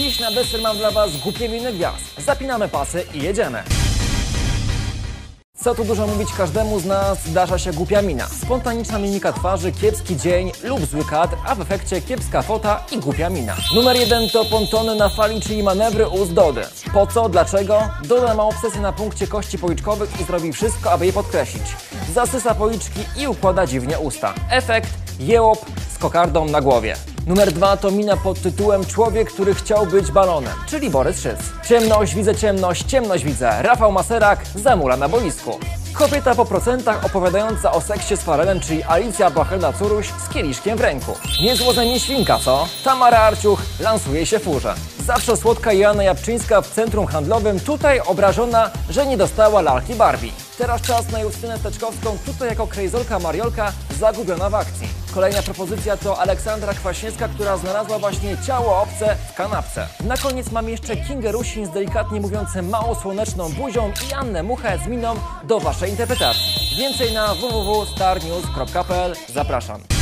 na deser mam dla Was głupie miny gwiazd. Zapinamy pasy i jedziemy. Co tu dużo mówić, każdemu z nas zdarza się głupia mina. Spontaniczna mimika twarzy, kiepski dzień lub zły kadr, a w efekcie kiepska fota i głupia mina. Numer jeden to pontony na fali, czyli manewry ust Dody. Po co? Dlaczego? Doda ma obsesję na punkcie kości policzkowych i zrobi wszystko, aby je podkreślić. Zasysa policzki i układa dziwnie usta. Efekt jełop z kokardą na głowie. Numer dwa to mina pod tytułem Człowiek, który chciał być balonem, czyli Borys Szyc. Ciemność, widzę ciemność, ciemność widzę. Rafał Maserak zamula na boisku. Kobieta po procentach opowiadająca o seksie z Farelem, czyli Alicja Bachelna-Curuś z kieliszkiem w ręku. Niezłożenie świnka, co? Tamara Arciuch lansuje się furze. Zawsze słodka Joanna Jabczyńska w centrum handlowym, tutaj obrażona, że nie dostała lalki Barbie. Teraz czas na Justynę Teczkowską, tutaj jako krejzolka Mariolka zagubiona w akcji. Kolejna propozycja to Aleksandra Kwaśniewska, która znalazła właśnie ciało obce w kanapce. Na koniec mam jeszcze Kingę Rusin z delikatnie mówiącym mało słoneczną buzią i Annę Muchę z miną do Waszej interpretacji. Więcej na www.starnews.pl. Zapraszam.